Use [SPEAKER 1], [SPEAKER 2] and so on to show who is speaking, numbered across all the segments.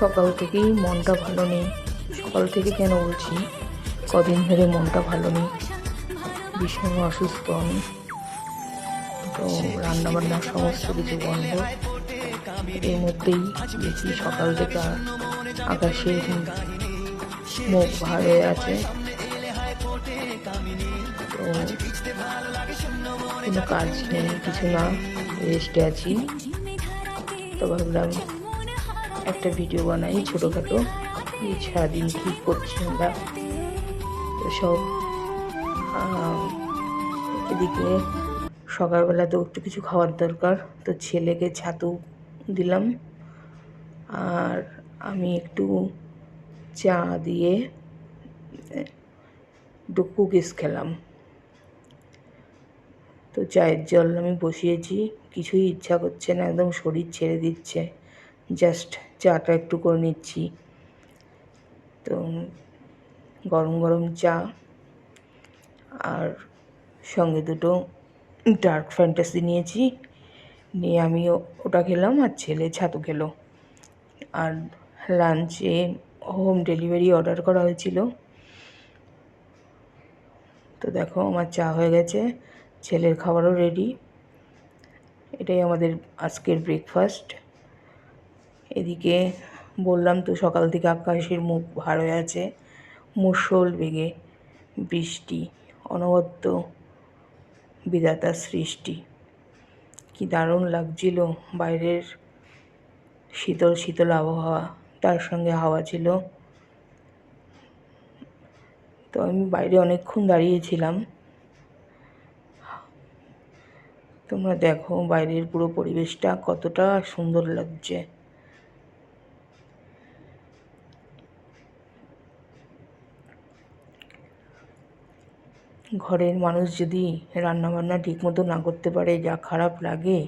[SPEAKER 1] সকাল থেকেই মনটা ভালো নেই। সকাল থেকে কেন বলছি? কদিন ধরে মনটা ভালো নেই। ভীষণ অসুস্থ আমি। তো রান্নাবান্না সমস্ত কিছু বন্ধ। এর মধ্যেই দেখি সকাল থেকে আকাশে মুখ হয়ে আছে। তো কোনো কাজ নেই, কিছু না রেস্টে আছি। তো ভাবলাম একটা ভিডিও বানাই ছোটোখাটো। এই সারাদিন কী করছি আমরা? তো সব এদিকে সকালবেলা তো একটু কিছু খাওয়ার দরকার। তো ছেলেকে ছাতু দিলাম। আর আমি একটু চা দিয়ে একটু কুকিস খেলাম। তো চায়ের জল আমি বসিয়েছি, কিছুই ইচ্ছা করছে না, একদম শরীর ছেড়ে দিচ্ছে। জাস্ট চাটা একটু করে নিচ্ছি। তো গরম গরম চা আর সঙ্গে দুটো ডার্ক ফ্যান্টাসি নিয়েছি। নিয়ে আমি ওটা খেলাম আর ছেলে ছাতু খেলো। আর লাঞ্চে হোম ডেলিভারি অর্ডার করা হয়েছিল। তো দেখো আমার চা হয়ে গেছে, ছেলের খাবারও রেডি এটাই আমাদের আজকের ব্রেকফাস্ট এদিকে বললাম, তো সকাল থেকে আকাশের মুখ ভার হয়ে আছে, মুষল বেগে বৃষ্টি, অনবদ্য বিধাতার সৃষ্টি। কি দারুণ লাগছিল বাইরের শীতল শীতল আবহাওয়া, তার সঙ্গে হাওয়া ছিল। তো আমি বাইরে অনেকক্ষণ দাঁড়িয়েছিলাম। তোমরা দেখো বাইরের পুরো পরিবেশটা কতটা সুন্দর লাগছে। ঘরের মানুষ যদি রান্নাবান্না ঠিক মতো না করতে পারে, যা খারাপ লাগে,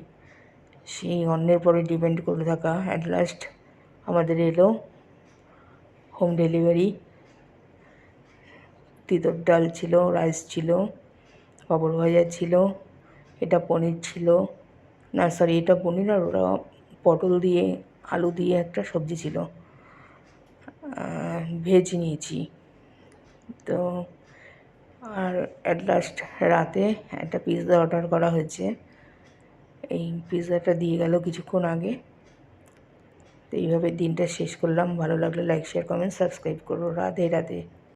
[SPEAKER 1] সেই অন্যের পরে ডিপেন্ড করে থাকা। অ্যাট লাস্ট আমাদের এলো হোম ডেলিভারি তিতর ডাল ছিল রাইস ছিল, পাঁপড় ভাজা ছিল, এটা পনির ছিল। না সরি এটা পনির আর ওরা পটল দিয়ে, আলু দিয়ে একটা সবজি ছিল। ভেজ নিয়েছি। তো আর অ্যাট লাস্ট রাতে একটা পিৎজা অর্ডার করা হয়েছে। এই পিৎজাটা দিয়ে গেল কিছুক্ষণ আগে। তো এইভাবে দিনটা শেষ করলাম। ভালো লাগলে লাইক শেয়ার কমেন্ট সাবস্ক্রাইব করো। রাধে রাধে।